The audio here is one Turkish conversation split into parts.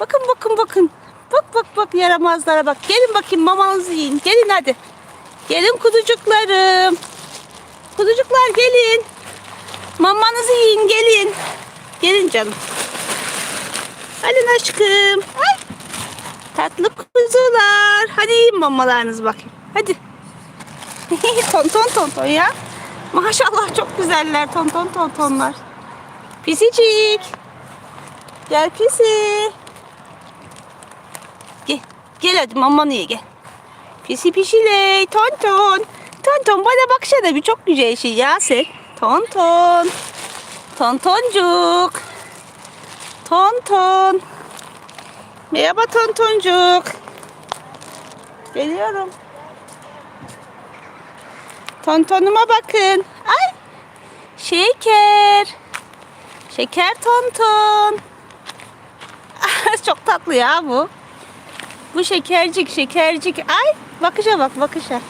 Bakın bakın bakın. Bak bak bak yaramazlara bak. Gelin bakayım mamanızı yiyin. Gelin hadi. Gelin kuzucuklarım. Kuzucuklar gelin. Mamanızı yiyin gelin. Gelin canım. Alin aşkım. Ay. Tatlı kuzular. Hadi yiyin mamalarınızı bakayım. Hadi. ton ton ton ton ya. Maşallah çok güzeller ton ton ton tonlar. Pisicik. Gel pisi. Gel. Hadi mamanı ye gel. Pisi pişiley. Ton ton. Ton ton bana baksana bir çok güzel şey ya sen. Ton ton. Ton toncuk. Ton ton. Merhaba ton toncuk. Geliyorum. Tontonuma bakın. Ay. Şeker. Şeker tonton. Çok tatlı ya bu. Bu şekercik şekercik. Ay bakışa bak bakışa.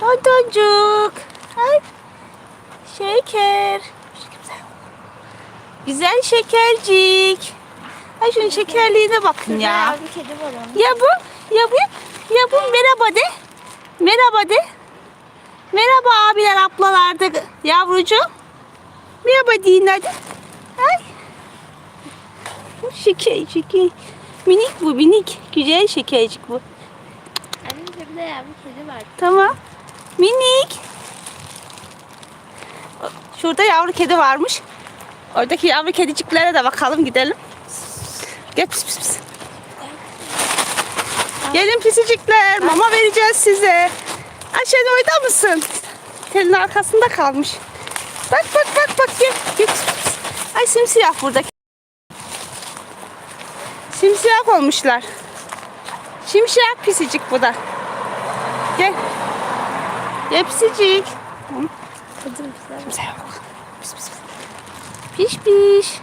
Tontoncuk. Ay. Şeker. Güzel şekercik. Ay şunun şekerliğine bakın ya. Ya. Bir kedi var onun. Ya bu, ya bu, ya bu merhaba de. Merhaba de. Merhaba abiler, ablalar da yavrucuğum. Merhaba deyin hadi. Ay. Şeker, şeker. Minik bu, minik. Güzel şekercik bu. Annem şurada ya bir kedi var. Tamam. Minik. Şurada yavru kedi varmış. Oradaki yavru kediciklere de bakalım gidelim. Gel pis pis pis. Gelin pisicikler. Mama vereceğiz size. Ayşen orada mısın? Telin arkasında kalmış. Bak bak bak bak gel. gel. Ay simsiyah buradaki. Simsiyah olmuşlar. Şimşek pisicik bu da. Gel. Gel pisicik. Kimse yok. Pis pis. Piş piş.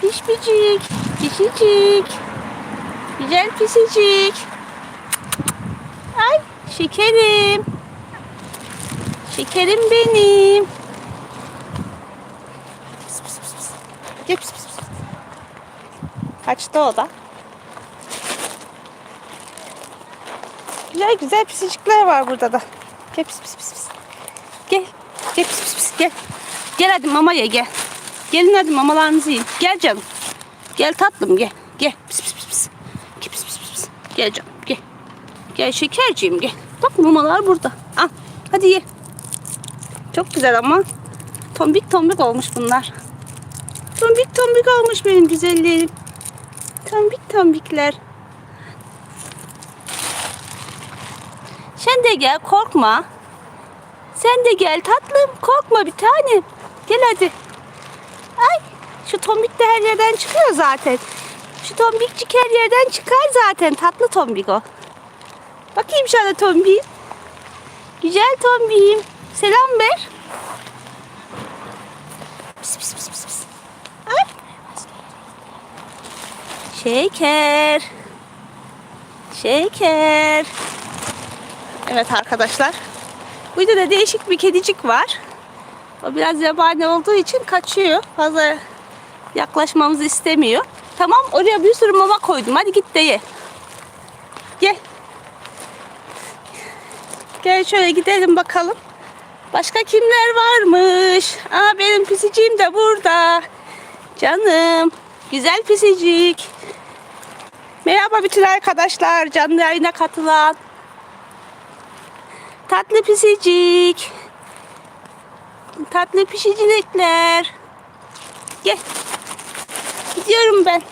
Piş picik. Pişicik. Güzel pisicik. Ay şekerim. Şekerim benim. Pis pis pis. Gel pis pis pis. Kaçtı o da. Güzel güzel pisicikler var burada da. Gel pis pis pis pis. Gel. Gel pis pis pis gel. Gel hadi mama ye gel. Gelin hadi mamalarınızı yiyin. Gel canım. Gel tatlım gel. Gel pis pis pis pis. Gel pis pis pis pis. Gel canım gel. Gel şekerciğim gel. Bak mamalar burada. Al. Hadi ye. Çok güzel ama. Tombik tombik olmuş bunlar. Tombik tombik olmuş benim güzellerim. Tombik tombikler. Sen de gel korkma. Sen de gel tatlım. Korkma bir tanem. Gel hadi. Ay şu tombik de her yerden çıkıyor zaten. Şu tombikcik her yerden çıkar zaten. Tatlı tombik o. Bakayım şöyle tombiğim. Güzel tombiğim. Selam ver. Pis pis pis pis pis. Ay. Şeker. Şeker. Evet arkadaşlar. Burada da değişik bir kedicik var. O biraz yabani olduğu için kaçıyor. Fazla yaklaşmamızı istemiyor. Tamam oraya bir sürü mama koydum. Hadi git de ye. Gel. Gel şöyle gidelim bakalım. Başka kimler varmış? Aa benim pisiciğim de burada. Canım. Güzel pisicik. Merhaba bütün arkadaşlar. Canlı yayına katılan. Tatlı pisicik. Tatlı pişicilikler. Gel. Gidiyorum ben.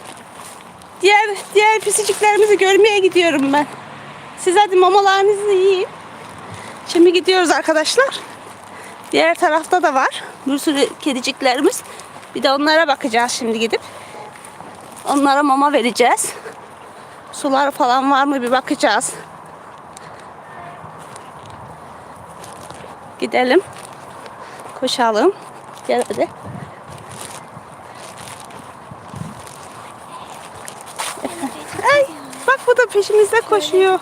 Diğer diğer pisiciklerimizi görmeye gidiyorum ben. Siz hadi mamalarınızı yiyin. Şimdi gidiyoruz arkadaşlar. Diğer tarafta da var. Bir sürü kediciklerimiz. Bir de onlara bakacağız şimdi gidip. Onlara mama vereceğiz. Sular falan var mı bir bakacağız. Gidelim. Koşalım. Gel hadi. Ay, bak bu da peşimizde koşuyor.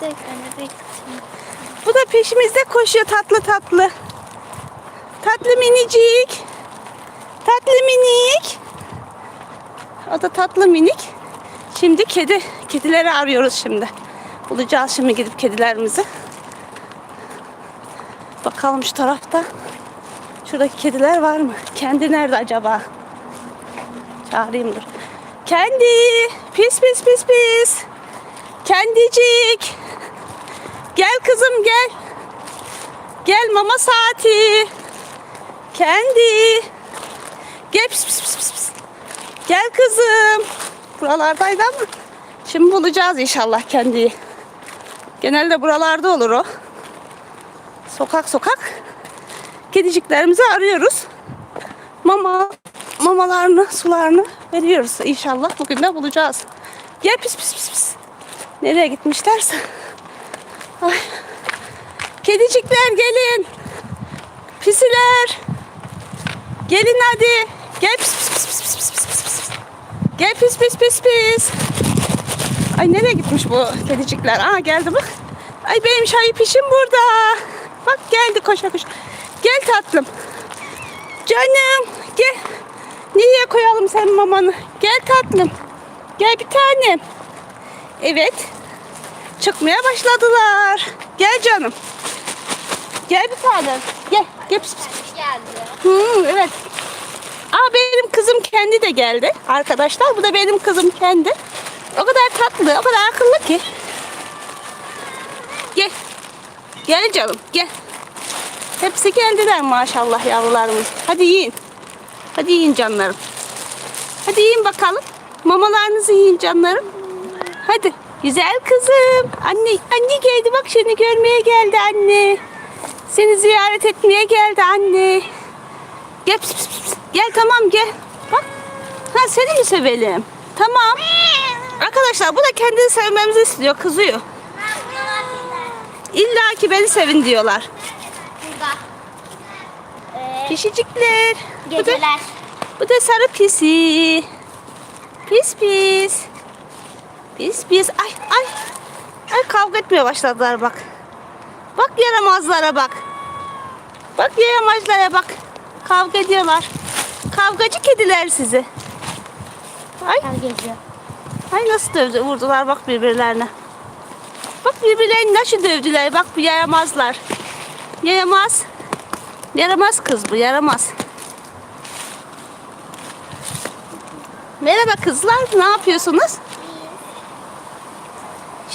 Bu da peşimizde koşuyor tatlı tatlı. Tatlı minicik. Tatlı minik. O da tatlı minik. Şimdi kedi, kedileri arıyoruz şimdi. Bulacağız şimdi gidip kedilerimizi. Bakalım şu tarafta. Şuradaki kediler var mı? Kendi nerede acaba? Çağırayım dur. Kendi. Pis pis pis pis. Kendicik. Gel kızım gel. Gel mama saati. Kendi. Gel pis pis pis pis. Gel kızım. Buralardaydı ama şimdi bulacağız inşallah kendiyi. Genelde buralarda olur o. Sokak sokak kediciklerimizi arıyoruz. Mama mamalarını, sularını veriyoruz inşallah. Bugün de bulacağız. Gel pis pis pis pis. Nereye gitmişlerse. Ay. Kedicikler gelin. Pisiler. Gelin hadi. Gel pis pis pis pis pis pis. Gel pis pis pis pis. Ay nereye gitmiş bu kedicikler? Aa geldi bak. Ay benim şahip işim burada. Bak geldi koşa koşa. Gel tatlım. Canım gel. Nereye koyalım sen mamanı? Gel tatlım. Gel bir tanem. Evet. Çıkmaya başladılar. Gel canım. Gel bir tanem. Gel. Gel. Pis, pis. Geldi. Hı, evet. Aa benim kızım kendi de geldi. Arkadaşlar bu da benim kızım kendi. O kadar tatlı, o kadar akıllı ki. Gel. Gel canım, gel. Hepsi geldiler maşallah yavrularımız. Hadi yiyin. Hadi yiyin canlarım. Hadi yiyin bakalım. Mamalarınızı yiyin canlarım. Hadi. Güzel kızım. Anne, anne geldi bak seni görmeye geldi anne. Seni ziyaret etmeye geldi anne. Gel pis, pis, pis. Gel tamam gel. Bak. Ha seni mi sevelim? Tamam. Arkadaşlar bu da kendini sevmemizi istiyor. Kızıyor. İlla ki beni sevin diyorlar. Ee, Pişicikler. Bu da, geceler. bu da sarı pisi. Pis pis. Pis pis. Ay ay. Ay kavga etmeye başladılar bak. Bak yaramazlara bak. Bak yaramazlara bak. Kavga ediyorlar. Kavgacı kediler sizi. Ay gece. Ay nasıl dövdü, vurdular bak birbirlerine. Bak birbirlerini nasıl dövdüler. Bak yaramazlar. Yaramaz. Yaramaz kız bu yaramaz. Merhaba kızlar. Ne yapıyorsunuz?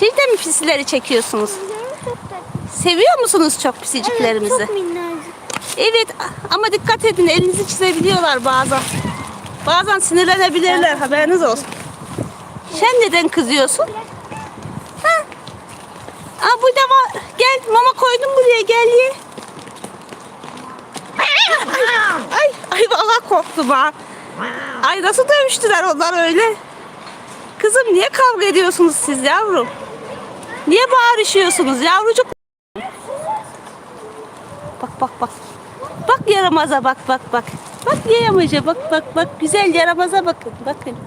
De mi pisileri çekiyorsunuz? Seviyor musunuz çok pisiciklerimizi? Evet, çok minnacık. Evet ama dikkat edin elinizi çizebiliyorlar bazen. Bazen sinirlenebilirler haberiniz olsun. Sen neden kızıyorsun? Ha? Aa, burada var. Gel mama koydum buraya gel ye. Ay, ay valla korktum ha. Ay nasıl dövüştüler onlar öyle. Kızım niye kavga ediyorsunuz siz yavrum? Niye bağırışıyorsunuz yavrucuk? Bak bak bak. Yaramaza bak bak bak. Bak yaramaza bak bak bak. Güzel yaramaza bakın bakın.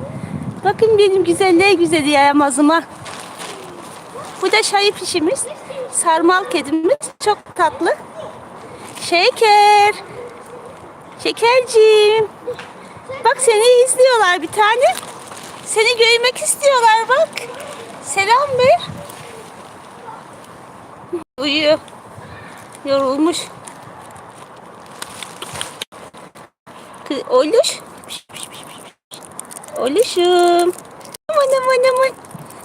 Bakın benim güzelliğe güzel yaramazıma. Bu da şayip işimiz. Sarmal kedimiz. Çok tatlı. Şeker. Şekerciğim. Bak seni izliyorlar bir tane. Seni görmek istiyorlar bak. Selam ver. Uyuyor. Yorulmuş. Oluşum. Aman aman aman.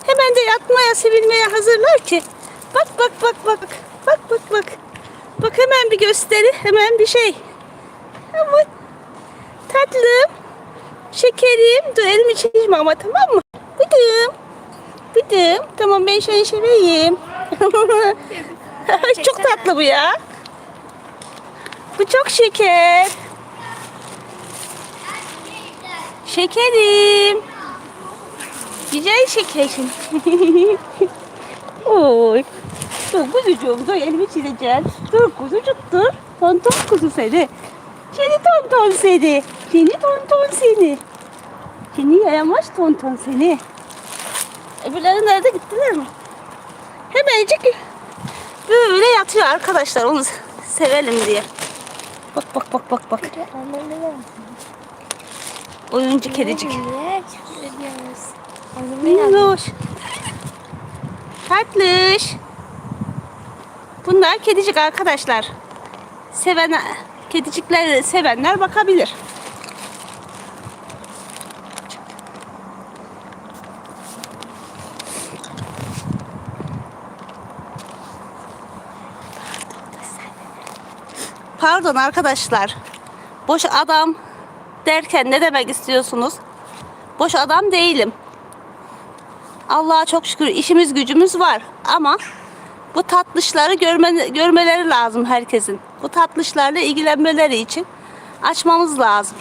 Hemen de yatmaya, sevilmeye hazırlar ki. Bak bak bak bak. Bak bak bak. Bak hemen bir gösteri, hemen bir şey. Aman. Tatlım. Şekerim. Dur elimi çekme ama tamam mı? Bıdım. Bıdım. Tamam ben şöyle şöyleyim. çok tatlı bu ya. Bu çok şeker. Şekerim. Güzel şekerim. Oy. Dur kuzucuğum dur elimi çizeceğim. Dur kuzucuk dur. Tonton kuzu seni. Seni tonton seni. Seni tonton seni. Seni yaramaz tonton seni. Öbürleri nerede gittiler mi? Hemencik böyle yatıyor arkadaşlar onu sevelim diye. Bak bak bak bak bak. Oyuncu kedicik. Minnoş. Tatlış. Bunlar kedicik arkadaşlar. Seven kedicikleri sevenler bakabilir. Pardon arkadaşlar. Boş adam derken ne demek istiyorsunuz? Boş adam değilim. Allah'a çok şükür işimiz gücümüz var ama bu tatlışları görme, görmeleri lazım herkesin. Bu tatlışlarla ilgilenmeleri için açmamız lazım.